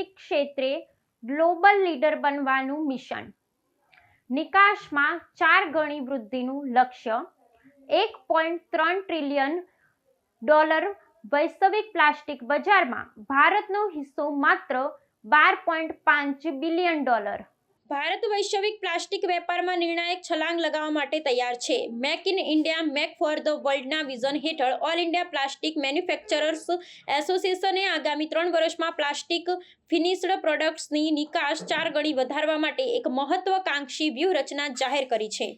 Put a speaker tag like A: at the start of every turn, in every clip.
A: Plastic ક્ષેત્રે global leader બનવાનું mission નિકાસમાં ચાર ગણી વૃદ્ધિનું લક્ષ્ય, એક પોઈન્ટ ત્રણ ટ્રિલિયન ડોલર વૈશ્વિક પ્લાસ્ટિક બજારમાં ભારતનો હિસ્સો માત્ર બાર પોઈન્ટ પાંચ બિલિયન ડોલર
B: ભારત વૈશ્વિક પ્લાસ્ટિક વેપારમાં નિર્ણાયક છલાંગ લગાવવા માટે તૈયાર છે. Make in India, make for the વર્લ્ડના vision હેઠળ ઓલ ઇન્ડિયા પ્લાસ્ટિક મેન્યુફેક્ચરર્સ એસોસિએશને આગામી ત્રણ વર્ષમાં પ્લાસ્ટિક ફિનિશ્ડ પ્રોડક્ટ્સની નિકાસ ચાર ગણી વધારવા માટે એક મહત્વકાંક્ષી વ્યૂહરચના જાહેર કરી છે.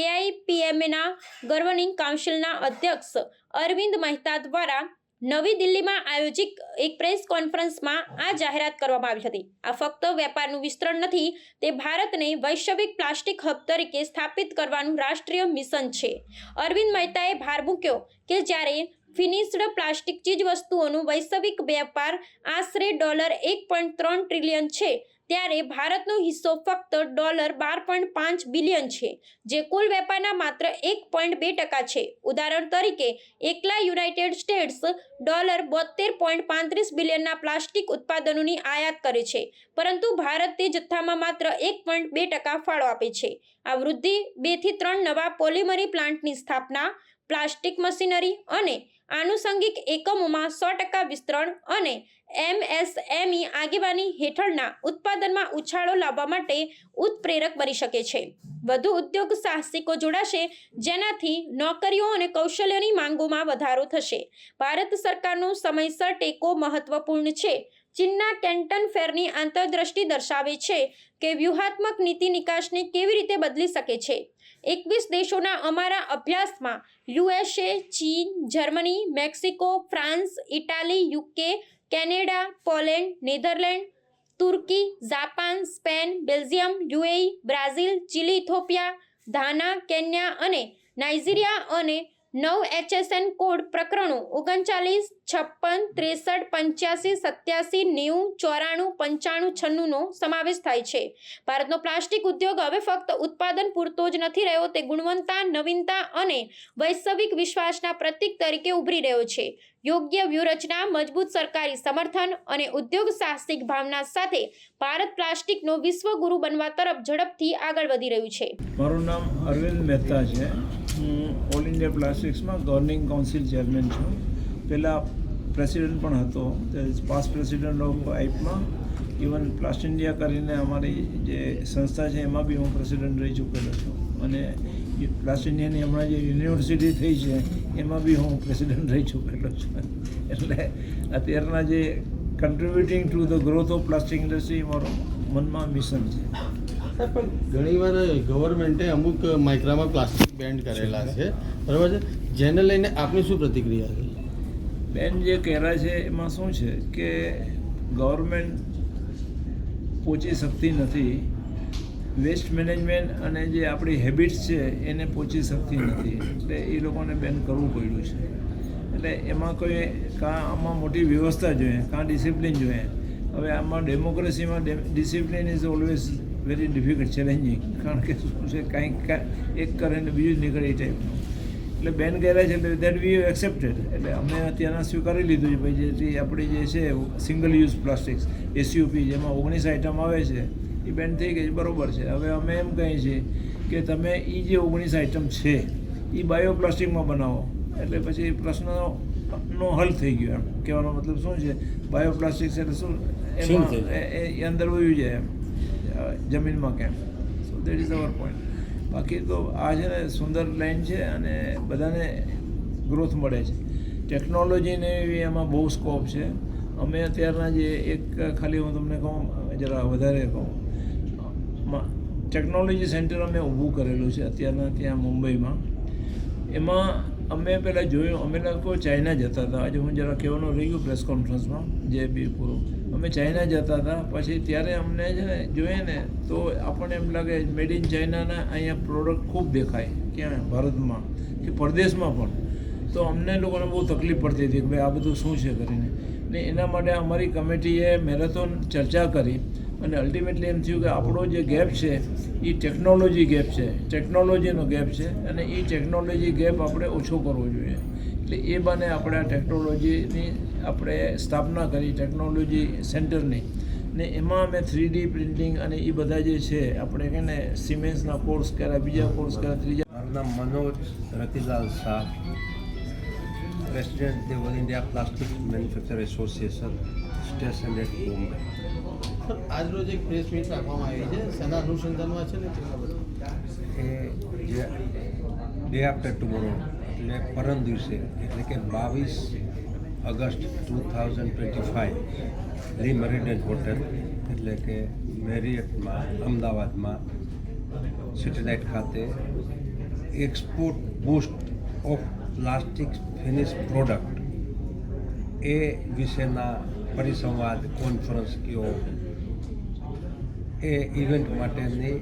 B: એઆઈપીએમએના ગવર્નિંગ કાઉન્સિલના અધ્યક્ષ અરવિંદ મહેતા દ્વારા નવી દિલ્હીમાં આયોજિત એક પ્રેસ કોન્ફરન્સમાં આ જાહેરાત કરવામાં આવી હતી. આ ફક્ત વેપારનું વિસ્તરણ નથી, તે ભારતને વૈશ્વિક પ્લાસ્ટિક હબ તરીકે સ્થાપિત કરવાનું રાષ્ટ્રીય મિશન છે. અરવિંદ મહેતાએ ભાર મૂક્યો કે જ્યારે ફિનિશ્ડ પ્લાસ્ટિક ચીજ વસ્તુઓનું વૈશ્વિક વેપાર આશરે ડોલર એક પોઈન્ટ ત્રણ ટ્રિલિયન છે ત્યારે ભારતનો હિસ્સો ફક્ત ડોલર બાર પોઈન્ટ પાંચ બિલિયન છે, જે કુલ વેપારના માત્ર એક પોઈન્ટ બે ટકા છે. ઉદાહરણ તરીકે, એકલા યુનાઇટેડ સ્ટેટ્સ ડોલર બોતેર પોઈન્ટ પાંત્રીસ બિલિયનના પ્લાસ્ટિક ઉત્પાદનોની આયાત કરે છે, પરંતુ ભારત તે જથ્થામાં માત્ર એક પોઈન્ટ બે ટકા ફાળો આપે છે. આ વૃદ્ધિ બેથી ત્રણ નવા પોલિમરી પ્લાન્ટની સ્થાપના, પ્લાસ્ટિક મશીનરી અને આનુષંગિક એકમોમાં સો ટકા વિસ્તરણ અને એમએસએમઈ આગેવાની હેઠળના ઉત્પાદનમાં ઉછાળો લાવવા માટે ઉત્પ્રેરક બની શકે છે. વધુ ઉદ્યોગ સાહસિકો જોડાશે, જેનાથી નોકરીઓ અને કૌશલ્યની માંગોમાં વધારો થશે. ભારત સરકારનો સમયસર ટેકો મહત્વપૂર્ણ છે. ચીનના કેન્ટન ફેરની આંતરદ્રષ્ટિ દર્શાવે છે કે વ્યૂહાત્મક નીતિ નિકાસને કેવી રીતે બદલી શકે છે. એકવીસ દેશોના અમારા અભ્યાસમાં યુએસએ, ચીન, Germany, Mexico, France, Italy, UK, Canada, Poland, Netherland, Turkey, Japan, Spain, Belgium, UAE, Brazil, Chile, Ethiopia, Ghana, Kenya અને નાઇજીરિયા અને નવ એચએસએન કોડ પ્રકરણો ઓગણચાલીસ, છપ્પન, ત્રેસઠ, પંચ્યાસી, સત્યાસી, નેવું, ચોરાણું, પંચાણું, છન્નુંનો સમાવેશ થાય છે. ભારતનો પ્લાસ્ટિક ઉદ્યોગ હવે ફક્ત ઉત્પાદન પૂરતો જ નથી રહ્યો, તે ગુણવત્તા, નવીનતા અને વૈશ્વિક વિશ્વાસના પ્રતીક તરીકે ઉભરી રહ્યો છે. યોગ્ય વ્યૂહરચના, મજબૂત સરકારી સમર્થન અને ઉદ્યોગ સાહસિક ભાવના સાથે ભારત પ્લાસ્ટિકનો વિશ્વગુરુ બનવા તરફ ઝડપથી આગળ વધી રહ્યું છે.
C: મારું નામ અરવિંદ મહેતા છે. હું ઓલ ઇન્ડિયા પ્લાસ્ટિક્સમાં ગવર્નિંગ કાઉન્સિલ ચેરમેન છું. પહેલાં પ્રેસિડેન્ટ પણ હતો પાસ્ટ પ્રેસિડેન્ટ ઓફ આઈપમાં ઇવન પ્લાસ્ટ ઇન્ડિયા કરીને અમારી જે સંસ્થા છે એમાં બી હું પ્રેસિડેન્ટ રહી ચૂકેલો છું. અને પ્લાસ્ટ ઇન્ડિયાની હમણાં જે યુનિવર્સિટી થઈ છે, એમાં બી હું પ્રેસિડેન્ટ રહી ચૂકેલો છું. એટલે અત્યારના જે contributing to the growth of plastic industry મારું મનમાં મિશન છે.
D: પણ ઘણીવાર ગવર્મેન્ટે અમુક માઇક્રામાં પ્લાસ્ટિક બેન્ડ કરેલા છે. બરાબર છે? જેને લઈને આપની શું પ્રતિક્રિયા છે?
C: બેન જે કહેરા છે એમાં શું છે કે ગવર્મેન્ટ પહોંચી શકતી નથી. વેસ્ટ મેનેજમેન્ટ અને જે આપણી હેબિટ્સ છે એને પહોંચી શકતી નથી. એટલે એ લોકોને બેન કરવું પડ્યું છે. એટલે એમાં કોઈ કાં આમાં મોટી વ્યવસ્થા જોઈએ કાં ડિસિપ્લિન જોઈએ. હવે આમાં ડેમોક્રેસીમાં discipline is always very difficult challenging કારણ કે શું છે કાંઈક એક કરે ને બીજું જ નીકળે એ ટાઈપનું એટલે બેન ગયા છે એટલે દેટ વી એક્સેપ્ટેડ એટલે અમે અત્યારના સ્વીકારી લીધું છે. ભાઈ જે આપણી જે છે સિંગલ યુઝ પ્લાસ્ટિક્સ એસયુપી જેમાં ઓગણીસ આઇટમ આવે છે એ બેન થઈ ગઈ છે. બરાબર છે. હવે અમે એમ કહીએ છીએ કે તમે એ જે ઓગણીસ આઇટમ છે એ બાયોપ્લાસ્ટિકમાં બનાવો. એટલે પછી પ્રશ્નનો નો હલ થઈ ગયો એમ. કહેવાનો મતલબ શું છે? બાયોપ્લાસ્ટિક્સ એટલે શું? એમાં એ- અંદર વયું જાય એમ. જમીનમાં કેમ? So that is our point બાકી તો આ છે ને સુંદર લાઈન છે અને બધાને ગ્રોથ મળે છે. ટેકનોલોજીને એમાં બહુ સ્કોપ છે. અમે અત્યારના જે એક ખાલી હું તમને કહું જરા વધારે કહું. ટેકનોલોજી સેન્ટર અમે ઊભું કરેલું છે અત્યારના ત્યાં મુંબઈમાં. એમાં અમે પહેલાં જોયું, અમે લોકો ચાઇના જતા હતા. આજે હું જરા કહેવાનું રહી ગયું પ્રેસ કોન્ફરન્સમાં જે બી પૂરું. અમે ચાઇના જતા હતા, પછી ત્યારે અમને છે ને જોઈએ ને, તો આપણને એમ લાગે મેડ ઇન ચાઇનાના અહીંયા પ્રોડક્ટ ખૂબ દેખાય. ક્યાં ભારતમાં કે પરદેશમાં પણ. તો અમને લોકોને બહુ તકલીફ પડતી હતી કે ભાઈ આ બધું શું છે કરીને. ને એના માટે અમારી કમિટીએ મેરેથોન ચર્ચા કરી. અને અલ્ટિમેટલી એમ થયું કે આપણો જે ગેપ છે, એ ટેકનોલોજી ગેપ છે. ટેકનોલોજીનો ગેપ છે અને એ ટેકનોલોજી ગેપ આપણે ઓછો કરવો જોઈએ. એટલે એ બાને આપણે આ ટેકનોલોજીની આપણે સ્થાપના કરી ટેકનોલોજી સેન્ટરની ને એમાં અમે થ્રી પ્રિન્ટિંગ અને એ બધા જે છે, આપણે કહે ને સિમેન્સના કોર્સ કર્યા, બીજા કોર્સ કર્યા, ત્રીજા.
E: નામ Manoj Ratilal Shah president the all India plastic manufacturer association station at Bombay
D: sir આજ એક પ્રેસ મીટ રાખવામાં આવી છે. સેના અનુસંધાનમાં છે ને
E: જે ડે આફ્ટર ટુમોરો એટલે પરમ દિવસે, એટલે કે બાવીસ August two thousand twenty five Le Meridien hotel, એટલે કે મેરિયટમાં, અમદાવાદમાં સેટેલાઇટ ખાતે export boost of plastic finish product એ વિશેના પરિસંવાદ કોન્ફરન્સ કયો એ ઇવેન્ટ માટેની,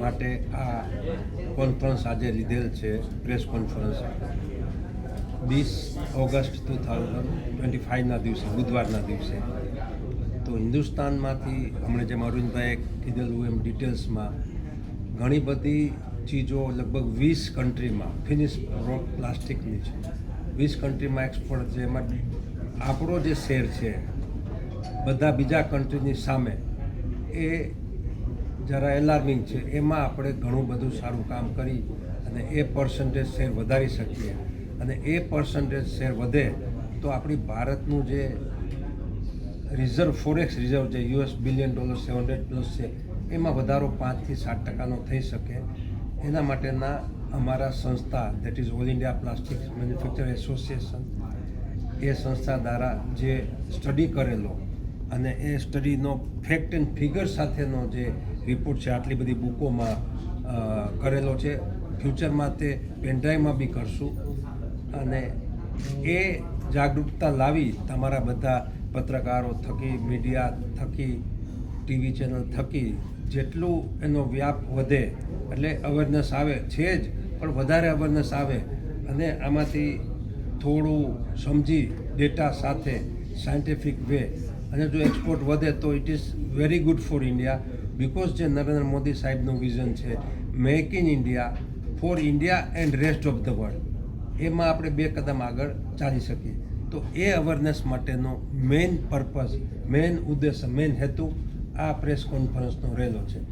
E: માટે આ કોન્ફરન્સ આજે લીધેલ છે પ્રેસ કોન્ફરન્સ વીસ ઓગસ્ટ ટુ થાઉઝન્ડ ટ્વેન્ટી ફાઇવના દિવસે, બુધવારના દિવસે. તો હિન્દુસ્તાનમાંથી, હમણાં જેમ અરવિંદભાઈએ કીધેલું એમ ડિટેલ્સમાં ઘણી બધી ચીજો લગભગ વીસ કન્ટ્રીમાં ફિનિશ પ્લાસ્ટિકની છે. વીસ કન્ટ્રીમાં એક્સપોર્ટ છે, એમાં આપણો જે શેર છે, બધા બીજા કન્ટ્રીની સામે એ જરા એલાર્મિંગ છે. એમાં આપણે ઘણું બધું સારું કામ કરી અને એ પર્સન્ટેજ શેર વધારી શકીએ. અને એ પર્સન્ટેજ શેર વધે તો આપણી ભારતનું જે રિઝર્વ ફોરેક્સ રિઝર્વ જે US billion dollar seven hundred plus છે, એમાં વધારો પાંચથી સાત ટકાનો થઈ શકે. એના માટેના અમારા સંસ્થા that is all India plastic manufacturer association એ સંસ્થા દ્વારા જે સ્ટડી કરેલો અને એ સ્ટડીનો ફેક્ટ એન્ડ ફિગર સાથેનો જે રિપોર્ટ છે, આટલી બધી બુકોમાં કરેલો છે. ફ્યુચરમાં તે પેનડ્રાઈવમાં બી કરશું. અને એ જાગૃતતા લાવી તમારા બધા પત્રકારો થકી, મીડિયા થકી, ટીવી ચેનલ થકી, જેટલું એનો વ્યાપ વધે, એટલે અવેરનેસ આવે છે જ, પણ વધારે અવેરનેસ આવે. અને આમાંથી થોડું સમજી, ડેટા સાથે, સાયન્ટિફિક વે અને જો એક્સપોર્ટ વધે તો it is very good for India because જે નરેન્દ્ર મોદી સાહેબનું વિઝન છે make in India for India and rest of the world એમાં આપણે બે કદમ આગળ ચાલી શકીએ. તો એ અવેરનેસ માટેનો મેઇન પર્પઝ મેઇન ઉદ્દેશ મેઇન હેતુ આ પ્રેસ કોન્ફરન્સનો રહેલો છે.